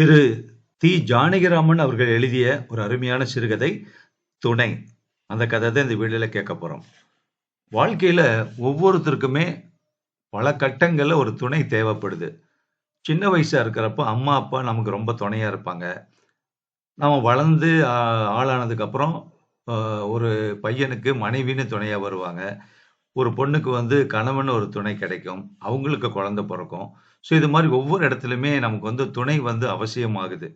திரு தி ஜானகிராமன் அவர்கள் எழுதிய ஒரு அருமையான சிறுகதை துணை. அந்த கதை தான் இந்த வீடியோவில் கேட்க போகிறோம் வாழ்க்கையில் ஒவ்வொருத்தருக்குமே பல கட்டங்களில் ஒரு துணை தேவைப்படுது. சின்ன வயசாக இருக்கிறப்ப அம்மா அப்பா நமக்கு ரொம்ப துணையாக இருப்பாங்க. நம்ம வளர்ந்து ஆ- ஆளானதுக்கப்புறம் ஒரு பையனுக்கு மனைவின்னு துணையாக வருவாங்க. ஒரு பொண்ணுக்கு வந்து கணவன் ஒரு துணை கிடைக்கும். அவங்களுக்கு குழந்தை பிறக்கும். ஸோ இது மாதிரி ஒவ்வொரு இடத்துலையுமே நமக்கு வந்து துணை வந்து அவசியமாகுது.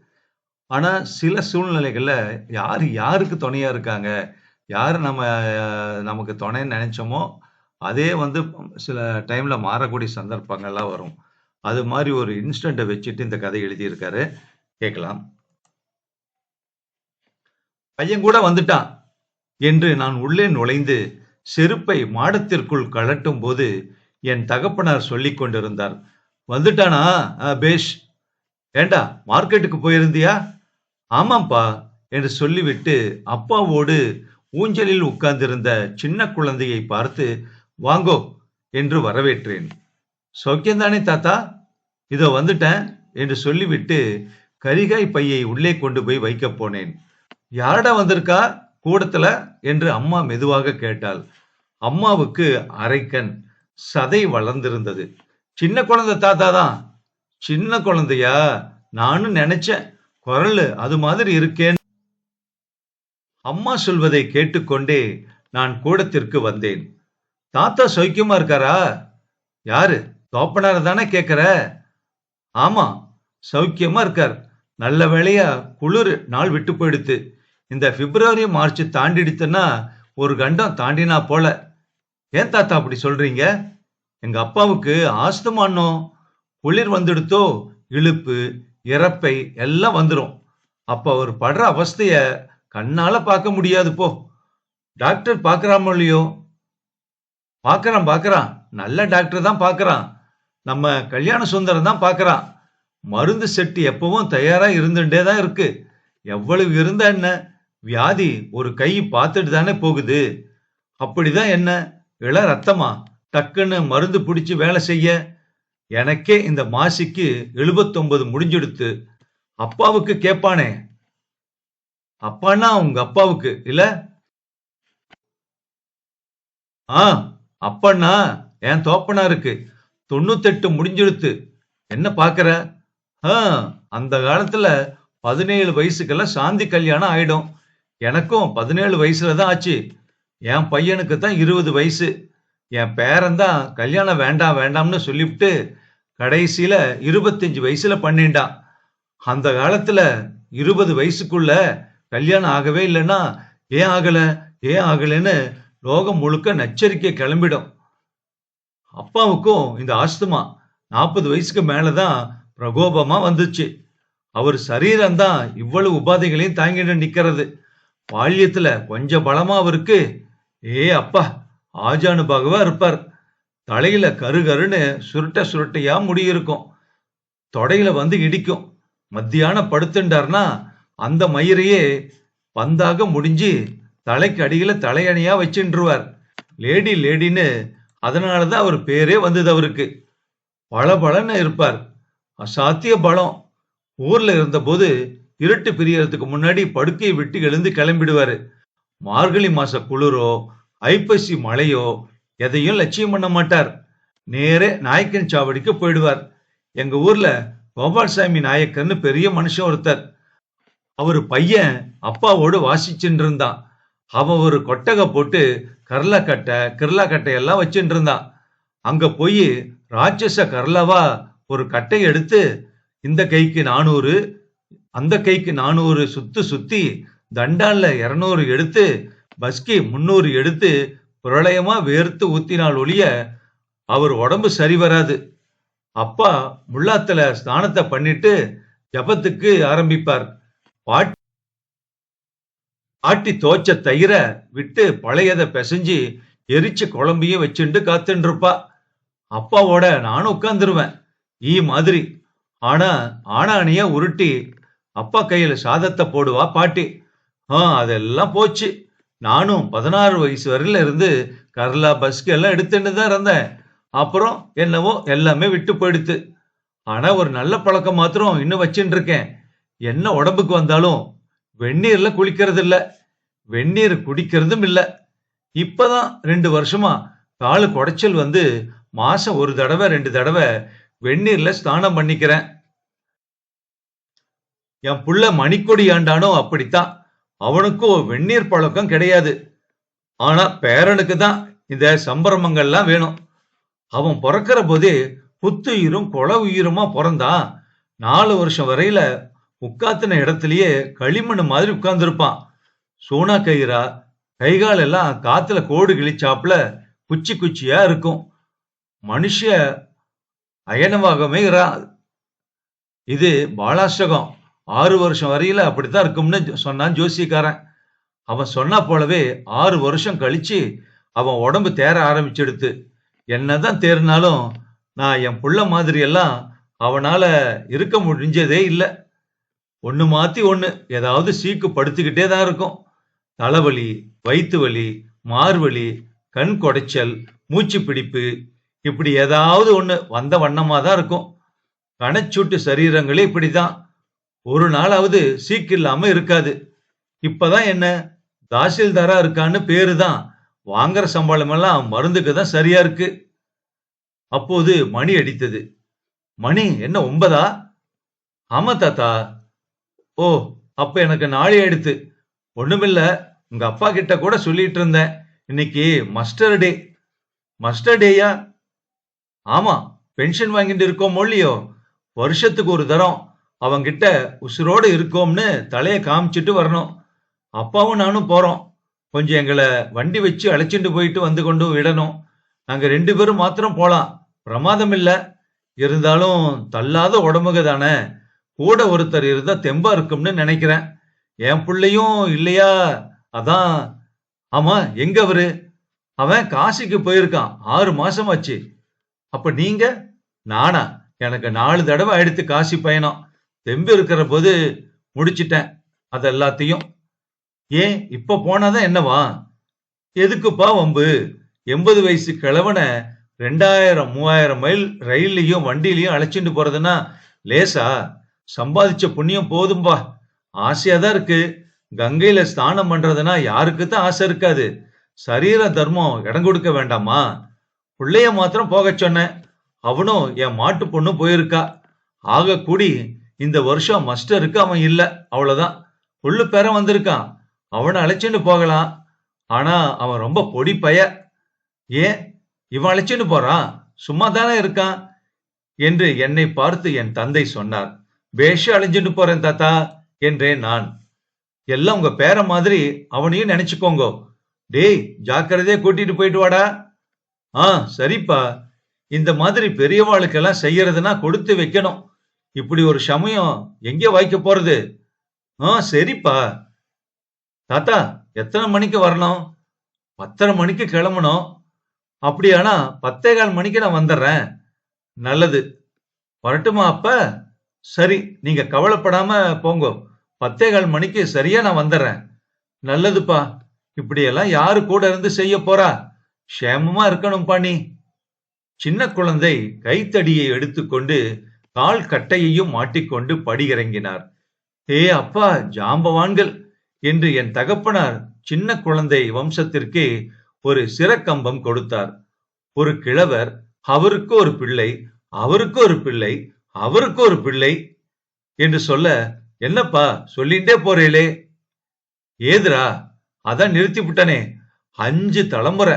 ஆனால் சில சூழ்நிலைகளில் யார் யாருக்கு துணையாக இருக்காங்க? யார் நம்ம நமக்கு துணைன்னு நினைச்சோமோ அதே வந்து சில டைமில் மாறக்கூடிய சந்தர்ப்பங்கள்லாம் வரும். அது மாதிரி ஒரு இன்ஸ்டண்ட்டை வச்சுட்டு இந்த கதை எழுதியிருக்காரு. கேட்கலாம். பையன் கூட வந்துட்டான் என்று நான் உள்ளே நுழைந்து செருப்பை மாடத்திற்குள் கழட்டும் போது என் தகப்பனார் சொல்லிக் கொண்டிருந்தார் வந்துட்டானா? ஆ, பேஷ். ஏண்டா மார்க்கெட்டுக்கு போயிருந்தியா? ஆமாம்ப்பா என்று சொல்லிவிட்டு அப்பாவோடு ஊஞ்சலில் உட்கார்ந்திருந்த சின்ன குழந்தையை பார்த்து வாங்கோ என்று வரவேற்றேன். சௌக்கியந்தானே தாத்தா? இதோ வந்துட்டேன் என்று சொல்லிவிட்டு கரிகாய் பையை உள்ளே கொண்டு போய் வைக்கப் போனேன். யாரடா வந்திருக்கா கூடத்துல? என்று அம்மா மெதுவாக கேட்டாள். அம்மாவுக்கு அரைக்கண் சதை வளர்ந்திருந்தது. சின்ன குழந்தை தாத்தா தான். சின்ன குழந்தையா? நானும் நினைச்சேன். குரல் அது மாதிரி இருக்கேன். அம்மா சொல்வதை கேட்டுக்கொண்டே நான் கூடத்திற்கு வந்தேன். தாத்தா சௌக்கியமா இருக்காரா? யாரு? தோப்பனார தானே கேக்குற? ஆமா சௌக்கியமா இருக்கார். நல்ல வேளையா குளிர் நாள் விட்டு போயிடுத்து. இந்த பிப்ரவரி மார்ச் தாண்டிடுத்துன்னா ஒரு கண்டம் தாண்டினா போல. ஏன் தாத்தா அப்படி சொல்றீங்க? எங்க அப்பாவுக்கு ஆஸ்துமானோ குளிர் வந்துடுத்தோ இழுப்பு இறப்பை எல்லாம் வந்துடும் அப்ப அவர் படுற அவஸ்தைய கண்ணால பார்க்க முடியாது போ. டாக்டர் பார்க்கறாமோ இல்லையோ? பார்க்கறான் பார்க்கறான். நல்ல டாக்டர் தான் பார்க்கறான். நம்ம கல்யாண சுந்தரம் தான் பார்க்கறான். மருந்து செட்டு எப்பவும் தயாரா இருந்துட்டே தான் இருக்கு. எவ்வளவு இருந்தா என்ன? வியாதி ஒரு கை பார்த்துட்டு தானே போகுது. அப்படிதான் என்ன? இள ரத்தமா டக்குன்னு மருந்து பிடிச்சி வேலை செய்ய. எனக்கே இந்த மாசிக்கு எழுபத்தொன்பது முடிஞ்செடுத்து. அப்பாவுக்கு கேட்பானே. அப்பான்னா உங்க அப்பாவுக்கு இல்ல? ஆ அப்பன்னா என் தோப்பனாருக்கு தொண்ணூத்தெட்டு முடிஞ்செடுத்து. என்ன பாக்குற? ஆ அந்த காலத்துல பதினேழு வயசுக்கெல்லாம் சாந்தி கல்யாணம் ஆயிடும். எனக்கும் பதினேழு வயசுல தான் ஆச்சு. என் பையனுக்கு தான் இருபது வயசு. என் பேரன் தான் கல்யாணம் வேண்டாம் வேண்டாம்னு சொல்லிவிட்டு கடைசியில இருபத்தஞ்சு வயசுல பண்ணிண்டான் அந்த காலத்துல இருபது வயசுக்குள்ள கல்யாணம் ஆகவே இல்லைன்னா ஏன் ஆகல ஏன் ஆகலைன்னு லோகம் முழுக்க நச்சரிக்கை கிளம்பிடும். அப்பாவுக்கும் இந்த ஆஸ்துமா நாற்பது வயசுக்கு மேலதான் பிரகோபமா வந்துச்சு. அவர் சரீரம் தான் இவ்வளவு உபாதைகளையும் தாங்கிட்டு நிக்கிறது. பால்யத்துல கொஞ்சம் பலமா அவருக்கு ஏ அப்பா ஆஜானுபாகவா இருப்பார். தலையில கரு கருன்னு சுருட்ட சுருட்டையா முடியிருக்கும் தொடையில வந்து இடிக்கும். மத்தியானம் படுத்துண்டார்னா அந்த மயிரையே பந்தாக முடிஞ்சு தலைக்கு அடியில தலையணையா வச்சுருவார் லேடி லேடின்னு அதனாலதான் அவர் பேரே வந்தது அவருக்கு. பளபளன்னு இருப்பார். அசாத்திய பலம். ஊர்ல இருந்தபோது இருட்டு பிரியறதுக்கு முன்னாடி படுக்கையை விட்டு எழுந்து கிளம்பிடுவாரு. மார்கழி மாச குளிரோ ஐப்பசி மழையோ எதையும் லட்சியம் பண்ண மாட்டார். நேரே நாயக்கன் சாவடிக்கு போயிடுவார். எங்க ஊர்ல கோபால்சாமி நாயக்கர்னு பெரிய மனுஷன் ஒருத்தர். அவரு பையன் அப்பாவோடு வாசிச்சுட்டு இருந்தான் அவன் ஒரு கொட்டகை போட்டு கரலக்கட்டை கிரலாக்கட்டை எல்லாம் வச்சுட்டு இருந்தான் அங்க போய் ராட்சச கரலவா ஒரு கட்டை எடுத்து இந்த கைக்கு நானூறு அந்த கைக்கு நானூறு சுத்து சுத்தி தண்டான்ல இருநூறு எடுத்து பஸ்கி முன்னூறு எடுத்து பிரளயமா வேர்த்து ஊத்தினால் ஒழிய அவர் உடம்பு சரி வராது. அப்பா முள்ளாத்துல ஸ்நானத்தை பண்ணிட்டு ஜபத்துக்கு ஆரம்பிப்பார். பாட்டி ஆட்டி தோச்ச தயிர விட்டு பழையத பிசைஞ்சு எரிச்ச குழம்பையும் வச்சுண்டு காத்துட்டு இருப்பா அப்பாவோட நானும் உட்காந்துருவேன் ஈ மாதிரி. ஆனா ஆனானிய உருட்டி அப்பா கையில சாதத்தை போடுவா பாட்டி. ஆ அதெல்லாம் போச்சு. நானும் பதினாறு வயசு வரையில இருந்து கர்லா பஸ்க்கு எல்லாம் எடுத்துட்டு தான் இருந்தேன். அப்புறம் என்னவோ எல்லாமே விட்டு போயிடுத்து. ஆனா ஒரு நல்ல பழக்கம் மாத்திரம் இன்னும் வச்சுட்டு இருக்கேன். என்ன உடம்புக்கு வந்தாலும் வெந்நீர்ல குளிக்கிறது இல்ல. வெந்நீர் குடிக்கிறதும் இல்ல. இப்பதான் ரெண்டு வருஷமா காலு குடைச்சல் வந்து மாசம் ஒரு தடவை ரெண்டு தடவை வெந்நீர்ல ஸ்நானம் பண்ணிக்கிறேன். என் புள்ள மணிக்கொடி ஆண்டானோ அப்படித்தான். அவனுக்கும் வெந்நீர் பழக்கம் கிடையாது. ஆனா பேரனுக்கு தான் இந்த சம்பிரமங்கள்லாம் வேணும். அவன் பிறக்கிற போது புத்துயிரும் குல உயிருமா பிறந்தான் நாலு வருஷம் வரையில உட்காத்துன இடத்துலயே களிமண் மாதிரி உட்கார்ந்துருப்பான். சோனா கயிறா கைகால் எல்லாம் காத்துல கோடு கிழிச்சாப்புல குச்சி குச்சியா இருக்கும். மனுஷ அயனமாகவே இரா இது பாலாஷ்டகம். ஆறு வருஷம் வரையில அப்படித்தான் இருக்கும்னு சொன்னான் ஜோசியக்காரன். அவன் சொன்னா போலவே ஆறு வருஷம் கழிச்சு அவன் உடம்பு தேர ஆரம்பிச்செடுத்து. என்னதான் தேர்னாலும் நான் என் புள்ள மாதிரி எல்லாம் அவனால இருக்க முடிஞ்சதே இல்லை. ஒன்று மாத்தி ஒன்று ஏதாவது சீக்கு படுத்துக்கிட்டே தான் இருக்கும். தலைவலி வயிற்று வலி மார்வலி கண் கொடைச்சல் மூச்சு பிடிப்பு இப்படி ஏதாவது ஒன்று வந்த வண்ணமாக தான் இருக்கும். கணச்சூட்டு சரீரங்களே இப்படி தான் ஒரு நாளாவது சீக்கு இல்லாம இருக்காது. இப்பதான் என்ன? தாசில்தாரா இருக்கான்னு பேரு தான் வாங்குற சம்பளம் எல்லாம் மருந்துக்கு தான் சரியா இருக்கு. அப்போது மணி அடித்தது. மணி என்ன ஒன்பதா? ஆமா தாத்தா. ஓ அப்ப எனக்கு நாளை எடுத்து. ஒண்ணுமில்ல உங்க அப்பா கிட்ட கூட சொல்லிட்டு இருந்தேன். இன்னைக்கு மஸ்டர் டே. மஸ்டர் டேயா? ஆமா பென்ஷன் வாங்கிட்டு இருக்கோம் இல்லையோ? வருஷத்துக்கு ஒரு தரம். அவங்கிட்ட உசுரோடு இருக்கோம்னு தலையை காமிச்சிட்டு வரணும். அப்பாவும் நானும் போறோம். கொஞ்சம் எங்களை வண்டி வச்சு அழைச்சிட்டு போயிட்டு வந்து கொண்டு விடணும். நாங்கள் ரெண்டு பேரும் மாத்திரம் போகலாம் பிரமாதம் இல்லை. இருந்தாலும் தள்ளாத உடம்புக தானே. கூட ஒருத்தர் இருந்தால் தெம்பா இருக்கும்னு நினைக்கிறேன். என் பிள்ளையும் இல்லையா? அதான். ஆமா எங்க அவரு? அவன் காசிக்கு போயிருக்கான். ஆறு மாசம் ஆச்சு அப்ப நீங்க? நானா? எனக்கு நாலு தடவை ஆயிடுத்து காசி பயணம். தெம்பு இருக்கிற போது முடிச்சிட்டேன். அது எல்லாத்தையும். ஏன்? இப்ப போனாதான் என்னவா? எதுக்குப்பா வம்பு? எண்பது வயசு கிழவனை ரெண்டாயிரம் மூவாயிரம் மைல் ரயில்லையும் வண்டியிலையும் அழைச்சிட்டு போறதுன்னா லேசா? சம்பாதிச்ச புண்ணியம் போதும்பா. ஆசையா தான் இருக்கு. கங்கையில ஸ்நானம் பண்றதுன்னா யாருக்கு தான் ஆசை இருக்காது. சரீர தர்மம் இடம் கொடுக்க வேண்டாமா? பிள்ளைய மாத்திரம் போக சொன்னேன். அவனும் என் மாட்டு பொண்ணு போயிருக்கா. ஆக கூடி இந்த வருஷம் மஸ்டருக்கு அவன் இல்ல. அவ்வளவுதான். புல்லு பேர வந்திருக்கான். அவனை அழைச்சுன்னு போகலாம். ஆனா அவன் ரொம்ப பொடி பய. ஏன்? இவன் அழைச்சுன்னு போறான். சும்மா தானே இருக்கான். என்று என்னை பார்த்து என் தந்தை சொன்னார். பேஷ அழிஞ்சுட்டு போறேன் தாத்தா என்றேன் நான். எல்லாம் உங்க பேர மாதிரி அவனையும் நினைச்சுக்கோங்க. டேய் ஜாக்கிரதையா கூட்டிட்டு போயிட்டு வாடா. ஆ சரிப்பா. இந்த மாதிரி பெரியவாளுக்கெல்லாம் செய்யறதுன்னா கொடுத்து வைக்கணும். இப்படி ஒரு சமயம் எங்கே வாய்க்க போறது? ஆ சரிப்பா. தாத்தா எத்தனை மணிக்கு வரணும்? பத்தரை மணிக்கு கிளம்பணும். அப்படியானா பத்தே கால் மணிக்கு நான் வந்துடுறேன். நல்லது. வரட்டுமா அப்ப? சரி நீங்க கவலைப்படாம போங்க. பத்தே கால் மணிக்கு சரியா நான் வந்துடுறேன். நல்லதுப்பா. இப்படியெல்லாம் யாரு கூட இருந்து செய்ய போறா? க்ஷேமமா இருக்கணும் நீ. சின்ன குழந்தை கைத்தடியை எடுத்துக்கொண்டு கால் கட்டையையும் மாட்டிக்கொண்டு படியிறங்கினார். ஏ அப்பா ஜாம்பவான்கள்! என்று என் தகப்பனார் சின்ன குழந்தை வம்சத்திற்கே ஒரு சிறக்கம்பம் கொடுத்தார். ஒரு கிழவர் அவருக்கு ஒரு பிள்ளை அவருக்கு ஒரு பிள்ளை அவருக்கு ஒரு பிள்ளை! என்று சொல்ல என்னப்பா சொல்லிட்டே போறேளே! ஏதுரா அதான் நிறுத்தி விட்டனே அஞ்சு தலைமுறை!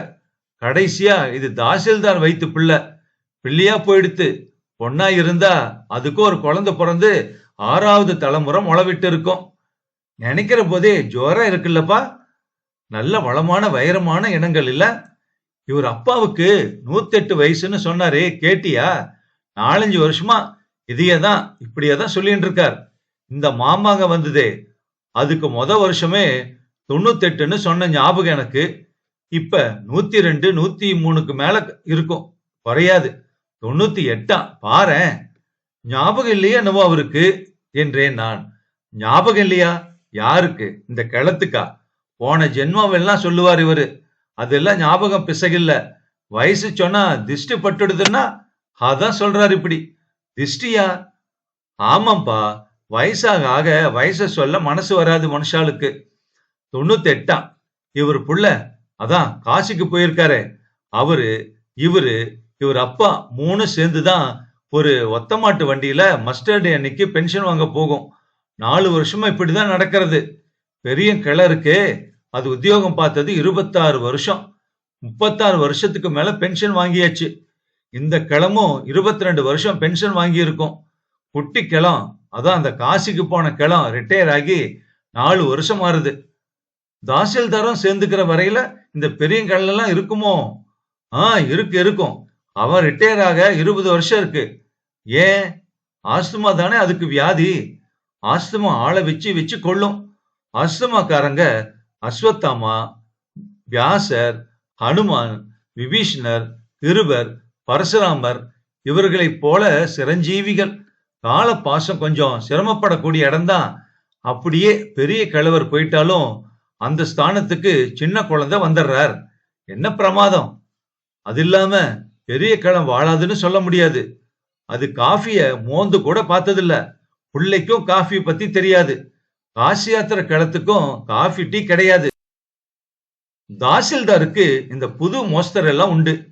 கடைசியா இது தாசில்தார் வைத்து பிள்ளை! பிள்ளையா போயிடுத்து! பொண்ணா இருந்தா அதுக்கும் ஒரு குழந்தை பிறந்து ஆறாவது தலைமுறை முளவிட்டு இருக்கும் நினைக்கிற போதே ஜோரம் இருக்குல்லப்பா. நல்ல வளமான வைரமான இனங்கள் இல்ல. இவர் அப்பாவுக்கு நூத்தெட்டு வயசுன்னு சொன்னாரே கேட்டியா? நாலஞ்சு வருஷமா இதையே தான் இப்படியே தான் சொல்லிட்டு இருக்கார் இந்த மாமாங்க வந்ததே அதுக்கு முத வருஷமே தொண்ணூத்தெட்டுன்னு சொன்ன ஞாபகம் எனக்கு. இப்ப நூத்தி ரெண்டு நூத்தி மூணுக்கு மேல இருக்கும் குறையாது. தொண்ணூத்தி எட்டா? பாரேன். ஞாபகம் இல்லையா என்னவோ அவருக்கு? என்றேன் நான். ஞாபகம் இல்லையா? யாருக்கு? இந்த கிளத்துக்கா போன ஜென்மாவெல்லாம் சொல்லுவார் இவரு. அதெல்லாம் ஞாபகம் பிசகில்ல. வயசு சொன்னா திஷ்டி பட்டுடுதுன்னா அதான் சொல்றாரு இப்படி. திஷ்டியா? ஆமாப்பா வயசாக ஆக வயச சொல்ல மனசு வராது மனுஷாளுக்கு. தொண்ணூத்தி எட்டாம் இவர் புள்ள அதான் காசிக்கு போயிருக்காரு. அவரு இவரு இவர் அப்பா மூணு சேர்ந்துதான் ஒரு ஒத்த மாட்டு வண்டியில மஸ்டர்டு அன்னைக்கு பென்ஷன் வாங்க போகும். நாலு வருஷமா இப்படிதான் நடக்கிறது. பெரிய கிளருக்கு இருக்கே. அது உத்தியோகம் பார்த்தது இருபத்தாறு வருஷம். முப்பத்தாறு வருஷத்துக்கு மேல பென்ஷன் வாங்கியாச்சு. இந்த கிளமும் இருபத்தி ரெண்டு வருஷம் பென்ஷன் வாங்கியிருக்கும். குட்டி கிளம். அதான் அந்த காசிக்கு போன கிளம். ரிட்டையர் ஆகி நாலு வருஷம் ஆறுது. தாசில்தாரும் சேர்ந்துக்கிற வரையில இந்த பெரிய எல்லாம் இருக்குமோ? ஆ இருக்கு இருக்கும். அவன் ரிட்டையர் ஆக இருபது வருஷம் இருக்கு. ஏன்? ஆஸ்துமா தானே அதுக்கு வியாதி. ஆஸ்துமா ஆளை வச்சு வச்சு கொள்ளும் ஆஸ்துமாக்காரங்க அஸ்வத்தாமா வியாசர் ஹனுமான் விபீஷ்ணர் கிருபர் பரசுராமர் இவர்களைப் போல சிரஞ்சீவிகள். கால பாசம் கொஞ்சம் சிரமப்படக்கூடிய இடம்தான். அப்படியே பெரிய கிழவர் போயிட்டாலும் அந்த ஸ்தானத்துக்கு சின்ன குழந்தை வந்துடுறார் என்ன பிரமாதம்? அது இல்லாம பெரிய களம் வாழாதுன்னு சொல்ல முடியாது. அது காஃபிய மோந்து கூட பார்த்ததில்ல. பிள்ளைக்கும் காஃபி பத்தி தெரியாது. காசி யாத்திரை களத்துக்கும் காஃபி டீ கிடையாது. தாசில்தாருக்கு இந்த புது மோஸ்தர் எல்லாம் உண்டு.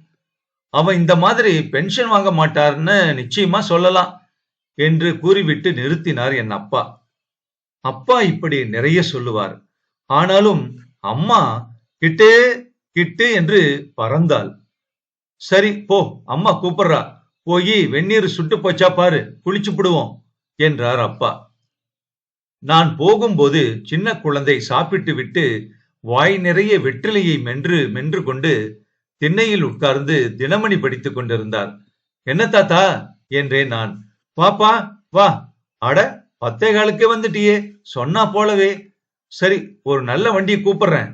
அவன் இந்த மாதிரி பென்ஷன் வாங்க மாட்டார்னு நிச்சயமா சொல்லலாம் என்று கூறிவிட்டு நிறுத்தினார் என் அப்பா. அப்பா இப்படி நிறைய சொல்லுவார். ஆனாலும் அம்மா கிட்டே கிட்டு என்று பறந்தாள். சரி போ அம்மா கூப்பிடுறா. போய் வெந்நீர் சுட்டு போச்சா பாரு குளிச்சு விடுவோம் என்றார் அப்பா. நான் போகும்போது சின்ன குழந்தை சாப்பிட்டு விட்டு வாய் நிறைய வெற்றிலையை மென்று மென்று கொண்டு திண்ணையில் உட்கார்ந்து தினமணி படித்துக் கொண்டிருந்தார். என்ன தாத்தா? என்றேன் நான். பாப்பா வா. அட பத்தே காலுக்கே வந்துட்டியே சொன்னா போலவே. சரி ஒரு நல்ல வண்டியை கூப்பிடுறேன்.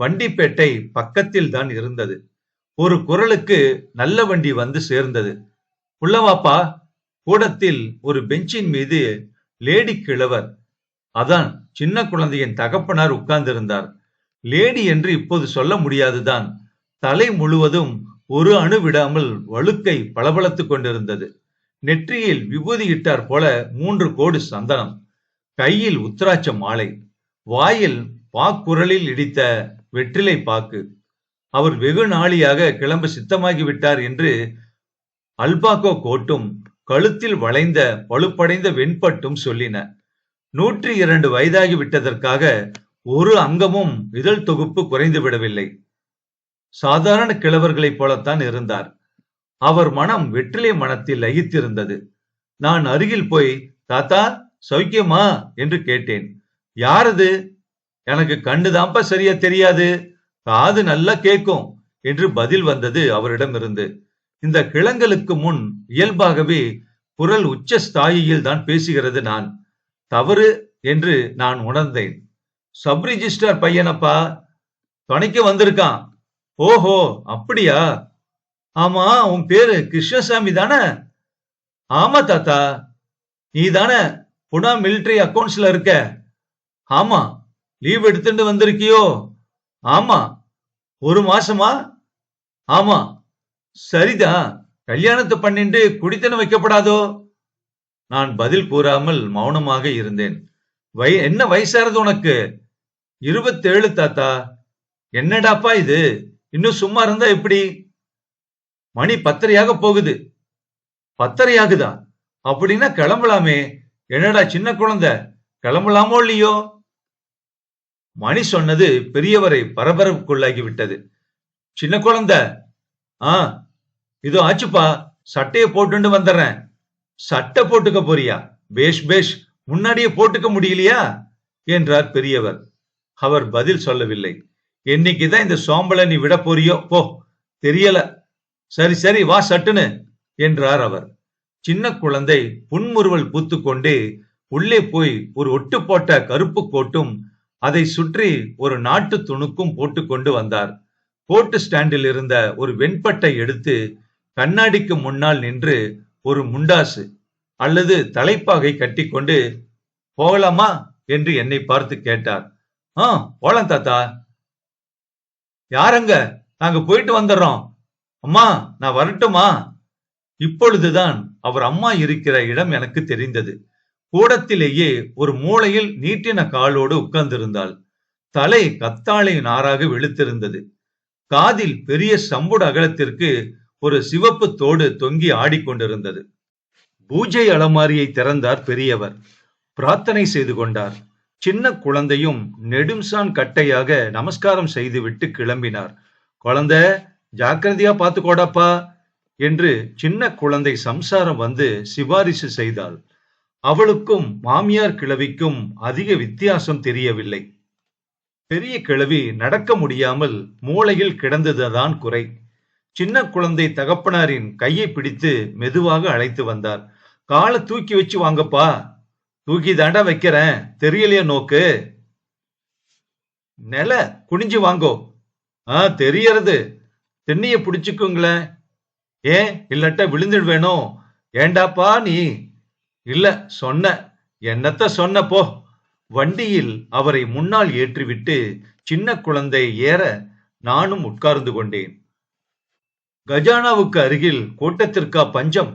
வண்டிப்பேட்டை பக்கத்தில் தான் இருந்தது. ஒரு குரலுக்கு நல்ல வண்டி வந்து சேர்ந்தது. புள்ளவாப்பா கூடத்தில் ஒரு பெஞ்சின் மீது லேடி கிழவர். அதான் சின்ன குழந்தையின் தகப்பனார் உட்கார்ந்திருந்தார். லேடி என்று இப்போது சொல்ல முடியாதுதான். தலை முழுவதும் ஒரு அணு விடாமல் வழுக்கை பளபளத்துக் கொண்டிருந்தது. நெற்றியில் விபூதி இட்டார் போல மூன்று கோடு சந்தனம். கையில் உத்திராட்ச மாலை. வாயில் பாக்குரலில் இடித்த வெற்றிலை பாக்கு. அவர் வெகு நாளியாக கிளம்ப சித்தமாகி விட்டார் என்று அல்பாக்கோ கோட்டும் கழுத்தில் வளைந்த பழுப்படைந்த வெண்பட்டும் சொல்லின. நூற்றி இரண்டு வயதாகி விட்டதற்காக ஒரு அங்கமும் இதழ் தொகுப்பு குறைந்து விடவில்லை. சாதாரண கிழவர்களைப் போலத்தான் இருந்தார். அவர் மனம் வெற்றிலை மனத்தில் லயித்திருந்தது. நான் அருகில் போய் தாத்தா சௌக்கியமா? என்று கேட்டேன். யாரது எனக்கு கண்ணுதான்ப்பா சரியா தெரியாது. காது நல்லா கேட்கும் என்று பதில் வந்தது அவரிடமிருந்து. இந்த கிழங்களுக்கு முன் இயல்பாகவே குரல் உச்ச ஸ்தாயியில் தான் பேசுகிறது நான். தவறு என்று நான் உணர்ந்தேன். சப் ரிஜிஸ்டர் பையனப்பா துணைக்கு வந்திருக்கான். ஓஹோ அப்படியா? ஆமா உன் பேரு கிருஷ்ணசாமி தானே? ஆமா தாத்தா. நீ தானே புனா மிலிட்டரி அக்கௌண்ட்ஸ்ல இருக்க. ஆமா லீவ் எடுத்துட்டு வந்திருக்கியோ? ஆமா ஒரு மாசமா? ஆமா. சரிதான் கல்யாணத்தை பண்ணிட்டு குடித்தனம் வைக்கப்படாதோ? நான் பதில் கூறாமல் மௌனமாக இருந்தேன். வய என்ன வயசாறது உனக்கு? இருபத்தேழு தாத்தா. என்னடாப்பா இது? இன்னும் சும்மா இருந்தா எப்படி? மணி பத்தரையாக போகுது. பத்தரையாகுதா? அப்படின்னா கிளம்பலாமே. என்னடா சின்ன குழந்தை? கிளம்பலாமோ இல்லையோ? மணி சொன்னது பெரியவரை பரபரப்புக்குள்ளாகிவிட்டது. சின்ன குழந்தை ஆ இதோ ஆச்சுப்பா சட்டையை போட்டுண்டு வந்துடுறேன் சட்டை போட்டுக்க போறியா? பேஷ் பேஷ் முன்னாடியே போட்டுக்க முடியலையா? என்றார் பெரியவர். அவர் பதில் சொல்லவில்லை. என்னைக்குதான் இந்த சோம்பலை நீ விட போறியோ? போ தெரியல. சரி சரி வா சட்டுன்னு என்றார் அவர். சின்ன குழந்தை புன்முறுவல் பூத்துக்கொண்டே உள்ளே போய் ஒரு ஒட்டு போட்ட கருப்பு கோட்டும் அதை சுற்றி ஒரு நாட்டு துணுக்கும் போட்டு கொண்டு வந்தார். கோட்டு ஸ்டாண்டில் இருந்த ஒரு வெண்பட்டை எடுத்து கண்ணாடிக்கு முன்னால் நின்று ஒரு முண்டாசு அல்லது தலைப்பாகை கட்டிக்கொண்டு போகலாமா? என்று என்னை பார்த்து கேட்டார். ஆ போலாம் தாத்தா. யாரங்க? நாங்க போயிட்டு வந்துடுறோம் அம்மா நான் வரட்டுமா? இப்பொழுதுதான் அவர் அம்மா இருக்கிற இடம் எனக்கு தெரிந்தது. கூடத்திலேயே ஒரு மூலையில் நீட்டின காலோடு உட்கார்ந்திருந்தாள். தலை கத்தாழை நாராக வெளுத்திருந்தது. காதில் பெரிய சம்புட அகலத்திற்கு ஒரு சிவப்பு தோடு தொங்கி ஆடிக்கொண்டிருந்தது. பூஜை அலமாரியை திறந்தார் பெரியவர். பிரார்த்தனை செய்து கொண்டார். சின்ன குழந்தையும் நெடும்சான் கட்டையாக நமஸ்காரம் செய்துவிட்டு கிளம்பினார். குழந்தை ஜாக்கிரதையா பார்த்துக்கோடாப்பா என்று சின்ன குழந்தை சம்சாரம் வந்து சிபாரிசு செய்தாள். அவளுக்கும் மாமியார் கிழவிக்கும் அதிக வித்தியாசம் தெரியவில்லை. பெரிய கிழவி நடக்க முடியாமல் மூளையில் கிடந்ததுதான் குறை. சின்ன குழந்தை தகப்பனாரின் கையை பிடித்து மெதுவாக அழைத்து வந்தார். காலை தூக்கி வச்சு வாங்கப்பா. தூக்கி தாண்டா வைக்கிறேன். தெரியலையா நோக்கு? நில குனிஞ்சு வாங்கோ. ஆ தெரியறது. தென்னைய பிடிச்சுக்குங்களேன். ஏன்? இல்லட்ட விழுந்துடுவேனோ. ஏண்டாப்பா நீ. இல்ல சொன்ன. என்னத்த சொன்ன போ. வண்டியில் அவரை முன்னால் ஏற்றிவிட்டு சின்ன குழந்தை ஏற நானும் உட்கார்ந்து கொண்டேன். கஜானாவுக்கு அருகில் கூட்டத்திற்கா பஞ்சம்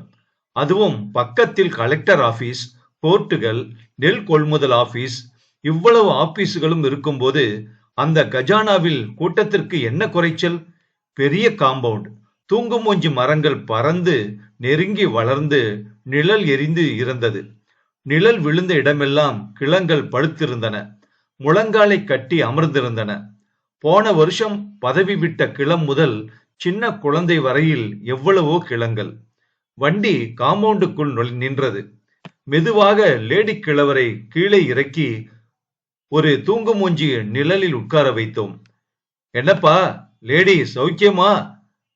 அதுவும் பக்கத்தில் கலெக்டர் ஆபீஸ் கோர்ட்டுகள் நெல் கொள்முதல் ஆபீஸ் இவ்வளவு ஆபீஸ்களும் இருக்கும்போது அந்த கஜானாவில் கூட்டத்திற்கு என்ன குறைச்சல்? பெரிய காம்பவுண்ட். தூங்குமூஞ்சி மரங்கள் பறந்து நெருங்கி வளர்ந்து நிழல் எரிந்து இருந்தது நிழல் விழுந்த இடமெல்லாம் கிளங்கள் படுத்திருந்தன முழங்காலை கட்டி அமர்ந்திருந்தன. போன வருஷம் பதவி விட்ட கிளம் முதல் சின்ன குழந்தை வரையில் எவ்வளவோ கிளங்கள் வண்டி காம்பவுண்டுக்குள் நின்றது. மெதுவாக லேடி கிழவரை கீழே இறக்கி ஒரு தூங்குமூஞ்சி நிழலில் உட்கார வைத்தோம். என்னப்பா லேடி சௌக்கியமா?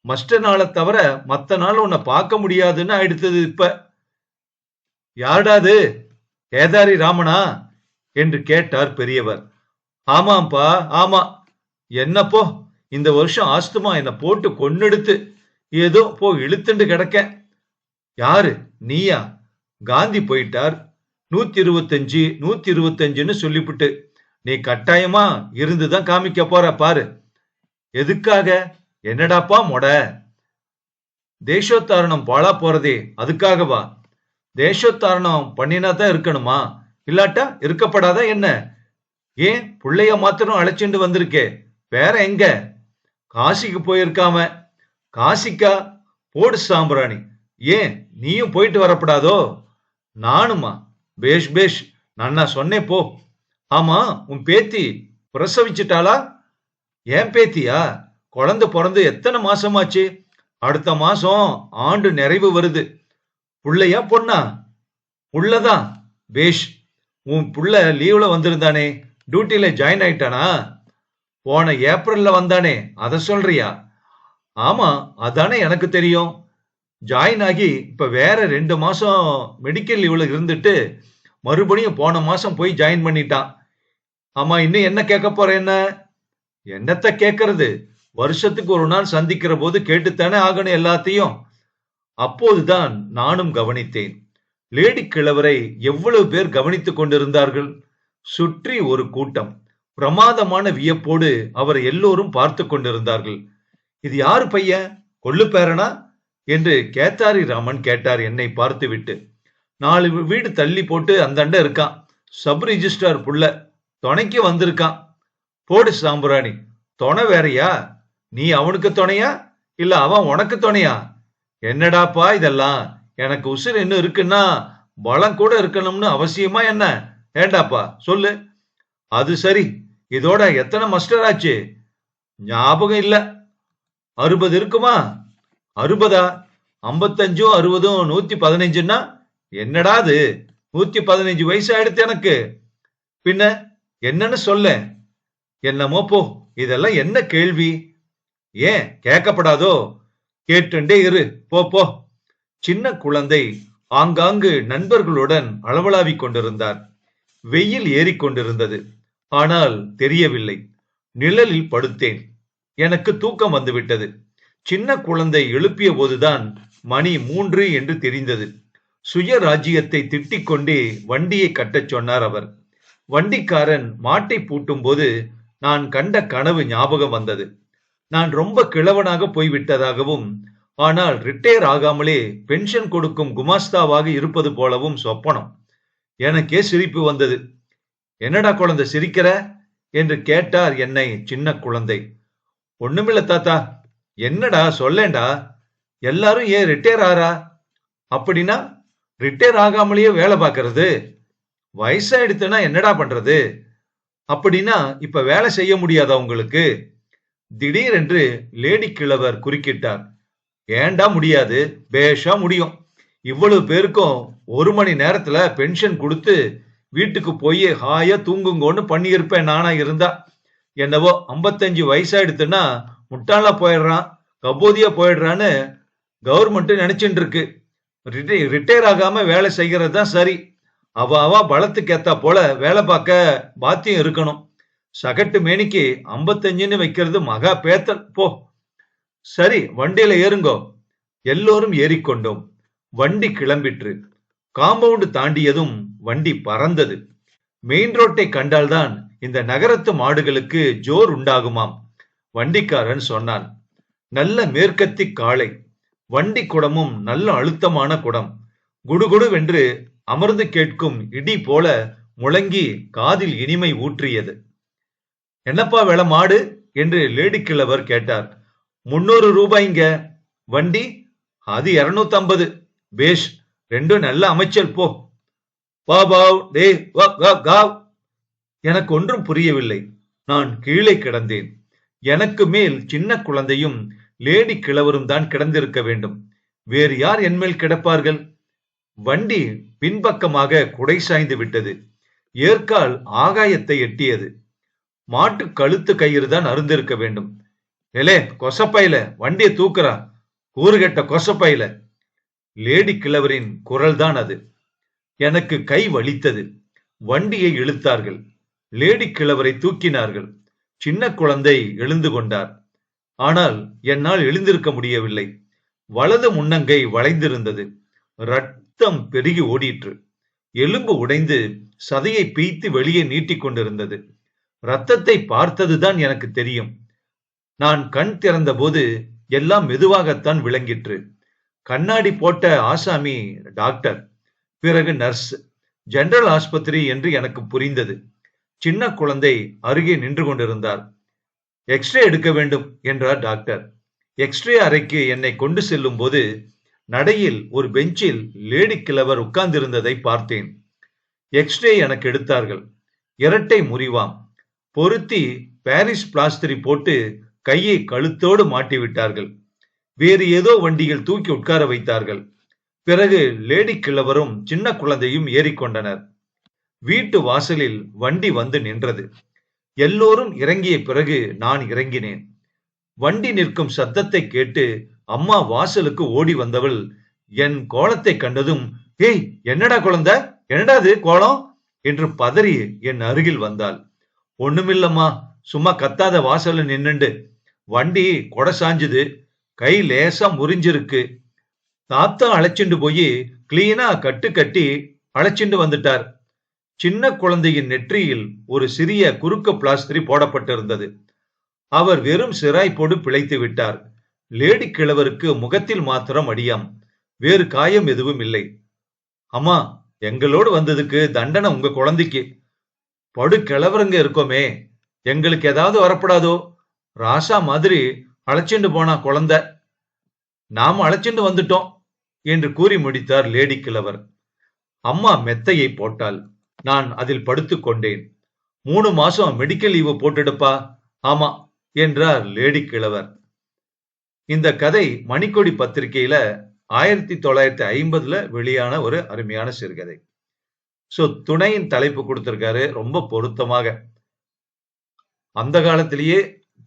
மஸ்ட நாளை தவிர மத்த நாள் உன்னை பார்க்க முடியாதுன்னு அடுத்தது இப்ப. யார்டாது கேதாரி ராமனா? என்று கேட்டார் பெரியவர். ஆமாம்ப்பா ஆமா. என்னப்போ இந்த வருஷம் ஆஸ்துமா என்னை போட்டு கொன்னெடுத்து ஏதோ போ இழுத்துண்டு கிடக்க. யாரு? நீயா? காந்தி போயிட்டார். நூத்தி இருபத்தஞ்சு நூத்தி இருபத்தஞ்சுன்னு சொல்லிவிட்டு நீ கட்டாயமா இருந்துதான் காமிக்க போற பாரு. எதுக்காக? என்னடாப்பா மொட? தேசோத்தாரணம் பாழா போறதே அதுக்காகவா? தேசத்தாரணம் பண்ணினா தான் இருக்கணுமா? இல்லாட்டா இருக்கப்படாதா என்ன? ஏன் பிள்ளைய மாத்திரம் அழைச்சிட்டு வந்திருக்கே? வேற எங்க? காசிக்கு போயிருக்காம. காசிக்கா? போடு சாம்பிராணி. ஏன் நீயும் போயிட்டு வரப்படாதோ? நானுமா. பேஷ் பேஷ். நான் நான் சொன்னேன் போ. ஆமா உன் பேத்தி பிரசவிச்சிட்டாளா? ஏன் பேத்தியா? குழந்தை பிறந்து எத்தனை மாசமாச்சு? அடுத்த மாசம் ஆண்டு நிறைவு வருது. புள்ளையா பொண்ணா? புள்ளதான் பேஷ் உன் புள்ள லீவ்ல வந்திருந்தானே. டியூட்டியில ஜாயின் ஆயிட்டானா? போன ஏப்ரல்ல வந்தானே. அத சொல்றியா? ஆமா அதானே எனக்கு தெரியும். ஜாயின் ஆகி இப்ப வேற ரெண்டு மாசம் மெடிக்கல் லீவ்ல இருந்துட்டு மறுபடியும் போன மாசம் போய் ஜாயின் பண்ணிட்டான் ஆமா இன்னும் என்ன கேட்க போற என்ன? என்னத்த கேட்கறது? வருஷத்துக்கு ஒரு நாள் சந்திக்கிற போது கேட்டுத்தானே ஆகணும் எல்லாத்தையும். அப்போதுதான் நானும் கவனித்தேன். லேடி கிழவரை எவ்வளவு பேர் கவனித்துக் கொண்டிருந்தார்கள்? சுற்றி ஒரு கூட்டம். பிரமாதமான வியப்போடு அவர் எல்லோரும் பார்த்து கொண்டிருந்தார்கள். இது யாரு பையன்? கொள்ளு பேரனா? என்று கேத்தாரி ராமன் கேட்டார் என்னை பார்த்துவிட்டு. நாலு வீடு தள்ளி போட்டு அந்தாண்ட இருக்கான். சப் ரிஜிஸ்டார் புள்ள. துணைக்கு வந்திருக்கான். போடு சாம்பிராணி. துணை வேறையா? நீ அவனுக்கு துணையா? இல்ல அவன் உனக்கு துணையா? என்னடாப்பா இதெல்லாம்? எனக்கு உசுர் இன்னும் இருக்குன்னா பலம் கூட இருக்கணும்னு அவசியமா என்ன? ஏண்டாப்பா சொல்லு. அது சரி. இதோட எத்தனை மஸ்டர் ஆச்சு? ஞாபகம் இல்ல. அறுபது இருக்குமா? அறுபதா? ஐம்பத்தஞ்சும் அறுபதும் நூத்தி பதினஞ்சுன்னா என்னடா அது? நூத்தி பதினஞ்சு வயசு ஆயிடுத்து எனக்கு. பின்ன என்னன்னு சொல்ல. என்னமோ போ. இதெல்லாம் என்ன கேள்வி? ஏன் கேட்கப்படாதோ? கேட்டுண்டே இரு. போ போ. சின்ன குழந்தை ஆங்காங்கு நண்பர்களுடன் அளவலாவிக் கொண்டிருந்தார். வெயில் ஏறிக்கொண்டிருந்தது ஆனால் தெரியவில்லை. நிழலில் படுத்தேன். எனக்கு தூக்கம் வந்துவிட்டது. சின்ன குழந்தை எழுப்பிய போதுதான் மணி மூன்று என்று தெரிந்தது. சுய ராஜ்யத்தை திட்டிக் கொண்டே வண்டியை கட்டச் சொன்னார் அவர். வண்டிக்காரன் மாட்டை பூட்டும் போது நான் கண்ட கனவு ஞாபகம் வந்தது. நான் ரொம்ப கிழவனாக போய்விட்டதாகவும் ஆனால் ரிட்டையர் ஆகாமலே பென்ஷன் கொடுக்கும் குமாஸ்தாவாக இருப்பது போலவும் சொப்பனம். எனக்கே சிரிப்பு வந்தது. என்னடா குழந்தை சிரிக்கிற? என்று கேட்டார் என்னை சின்ன குழந்தை. ஒண்ணுமில்ல தாத்தா. என்னடா சொல்லேண்டா? எல்லாரும் ஏன் ரிட்டையர் ஆறா? அப்படின்னா ரிட்டையர் ஆகாமலேயே வேலை பார்க்கறது? வயசாயிடுத்துனா என்னடா பண்றது? அப்படின்னா இப்ப வேலை செய்ய முடியாதா உங்களுக்கு? திடீரென்று லேடி கிழவர் குறுக்கிட்டார். ஏண்டா முடியாது? பேஷா முடியும். இவ்வளவு பேருக்கும் ஒரு மணி நேரத்துல பென்ஷன் கொடுத்து வீட்டுக்கு போய் ஹாயா தூங்குங்கன்னு பண்ணியிருப்பேன் நானா இருந்தா. என்னவோ 55 வயசாயிடுத்துன்னா முட்டாளா போயிடுறான் கபோதியா போயிடுறான்னு கவர்மெண்ட் நினைச்சுட்டு இருக்கு ரிட்டையர் ஆகாம வேலை செய்கிறது தான் சரி. அவ அவ பலத்துக்கு ஏத்தா போல வேலை பார்க்க பாத்தியம் இருக்கணும். சகட்டு மேனிக்கு 55ன்னு வைக்கிறது மகா பேத்தல். போ. சரி வண்டியில ஏறுங்கோ. எல்லோரும் ஏறிக்கொண்டோம். வண்டி கிளம்பிற்று. காம்பவுண்டு தாண்டியதும் வண்டி பறந்தது. மெயின் ரோட்டை கண்டால்தான் இந்த நகரத்து மாடுகளுக்கு ஜோர் உண்டாகுமாம் வண்டிக்காரன் சொன்னான். நல்ல மேற்கத்தி காளை. வண்டி குடமும் நல்ல அழுத்தமான குடம். குடுகுடுவென்று அமர்ந்து கேட்கும் இடி போல முழங்கி காதில் இனிமை ஊற்றியது. என்னப்பா விலை மாடு? என்று லேடி கிழவர் கேட்டார். முன்னூறு ரூபாய்ங்க வண்டி? அது இருநூத்தி ஐம்பது பேஷ் ரெண்டும் நல்ல அமைச்சல் போ. வா பாவ் டே வா கா காவ் எனக்கு ஒன்றும் புரியவில்லை. நான் கீழே கிடந்தேன். எனக்கு மேல் சின்ன குழந்தையும் லேடி கிழவரும் தான் கிடந்திருக்க வேண்டும். வேறு யார் என்மேல் கிடப்பார்கள்? வண்டி பின்பக்கமாக குடை சாய்ந்து விட்டது. ஏற்கால் ஆகாயத்தை எட்டியது. மாட்டு கழுத்து கயிறு தான் அருந்திருக்க வேண்டும். எலே கொசப்பையில வண்டியை தூக்குறா. ஊறுகெட்ட கொசப்பையில. லேடி கிழவரின் குரல்தான் அது. எனக்கு கை வலித்தது. வண்டியை இழுத்தார்கள். லேடி கிழவரை தூக்கினார்கள். சின்ன குழந்தை எழுந்து கொண்டார். ஆனால் என்னால் எழுந்திருக்க முடியவில்லை. வலது முன்னங்கை வளைந்திருந்தது. ரத்தம் பெருகி ஓடிற்று. எலும்பு உடைந்து சதையை பீய்த்து வெளியே நீட்டிக் கொண்டிருந்தது ரத்தத்தை பார்த்ததுதான் எனக்கு தெரியும். நான் கண் திறந்தபோது எல்லாம் மெதுவாகத்தான் விளங்கிற்று. கண்ணாடி போட்ட ஆசாமி டாக்டர் பிறகு நர்ஸ் ஜெனரல் ஆஸ்பத்திரி என்று எனக்கு புரிந்தது. சின்ன குழந்தை அருகே நின்று கொண்டிருந்தார். எக்ஸ்ரே எடுக்க வேண்டும் என்றார் டாக்டர். எக்ஸ்ரே அறைக்கு என்னை கொண்டு செல்லும் போது நடையில் ஒரு பெஞ்சில் லேடி கிழவர் உட்கார்ந்திருந்ததை பார்த்தேன். எக்ஸ்ரே எனக்கு எடுத்தார்கள். இரட்டை முறிவாம். பொருத்தி பாரிஸ் பிளாஸ்டரி போட்டு கையை கழுத்தோடு மாட்டி விட்டார்கள் வேறு ஏதோ வண்டியில் தூக்கி உட்கார வைத்தார்கள். பிறகு லேடி கிழவரும் சின்ன குழந்தையும் ஏறிக்கொண்டனர் வீட்டு வாசலில் வண்டி வந்து நின்றது. எல்லோரும் இறங்கிய பிறகு நான் இறங்கினேன். வண்டி நிற்கும் சத்தத்தை கேட்டு அம்மா வாசலுக்கு ஓடி வந்தவள் என் கோலத்தை கண்டதும் ஏய் என்னடா குழந்தை? என்னடா இது கோலம்? என்று பதறி என் அருகில் வந்தாள். ஒண்ணுமில்லம்மா சும்மா கத்தாத வாசல்ல நின்னுண்டு. வண்டி கொடை சாஞ்சுது கை லேசா முறிஞ்சிருக்கு. தாத்தா அழைச்சிண்டு போய் கிளீனா கட்டு கட்டி அழைச்சிண்டு வந்துட்டார். சின்ன குழந்தையின் நெற்றியில் ஒரு சிறிய குறுக்க பிளாஸ்திரி போடப்பட்டிருந்தது. அவர் வெறும் சிராய்ப்போடு பிழைத்து விட்டார். லேடி கிழவருக்கு முகத்தில் மாத்திரம் அடியாம். வேறு காயம் எதுவும் இல்லை. அம்மா எங்களோடு வந்ததுக்கு தண்டனை உங்க குழந்தைக்கு. படு கிழவருங்க இருக்கோமே. எங்களுக்கு ஏதாவது வரப்படாதோ? ராசா மாதிரி அழைச்சிண்டு போனா குழந்தை. நாம அழைச்சிண்டு வந்துட்டோம் என்று கூறி முடித்தார் லேடி கிழவர். அம்மா மெத்தையை போட்டாள். நான் அதில் படுத்துக் கொண்டேன். மூணு மாசம் மெடிக்கல் லீவு போட்டுடுப்பா. ஆமா என்றார் லேடி கிழவர். இந்த கதை மணிக்கொடி பத்திரிகையில ஆயிரத்தி தொள்ளாயிரத்தி ஐம்பதுல வெளியான ஒரு அருமையான சிறுகதை. சோ துணையின் தலைப்பு கொடுத்திருக்காரு ரொம்ப பொருத்தமாக. அந்த காலத்திலேயே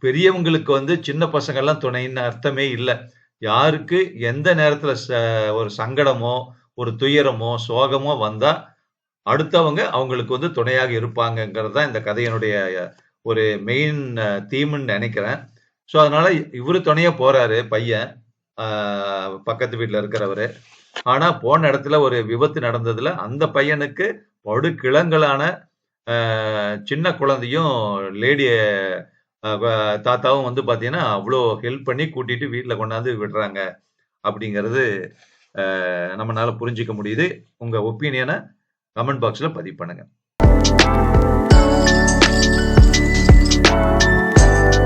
பெரியவங்களுக்கு வந்து சின்ன பசங்க எல்லாம் துணைன்னு அர்த்தமே இல்லை. யாருக்கு எந்த நேரத்துல ச- ஒரு சங்கடமோ ஒரு துயரமோ சோகமோ வந்தா அடுத்தவங்க அவங்களுக்கு வந்து துணையாக இருப்பாங்கங்கிறது தான் இந்த கதையினுடைய ஒரு மெயின் தீம்னு நினைக்கிறேன். ஸோ அதனால இவரு துணையா போறாரு பையன் ஆஹ் பக்கத்து வீட்டுல இருக்கிறவரு. ஆனா போன இடத்துல ஒரு விபத்து நடந்ததுல அந்த பையனுக்கு படுகிளங்கலான ஆஹ் சின்ன குழந்தையும் லேடி தாத்தாவும் வந்து பாத்தீங்கன்னா அவ்வளோ ஹெல்ப் பண்ணி கூட்டிட்டு வீட்டில் கொண்டாந்து விடுறாங்க. அப்படிங்கிறது நம்மளால நம்மனால புரிஞ்சிக்க முடியுது. உங்க ஒப்பீனியனை கமெண்ட் பாக்ஸ்ல பதிவு பண்ணுங்க.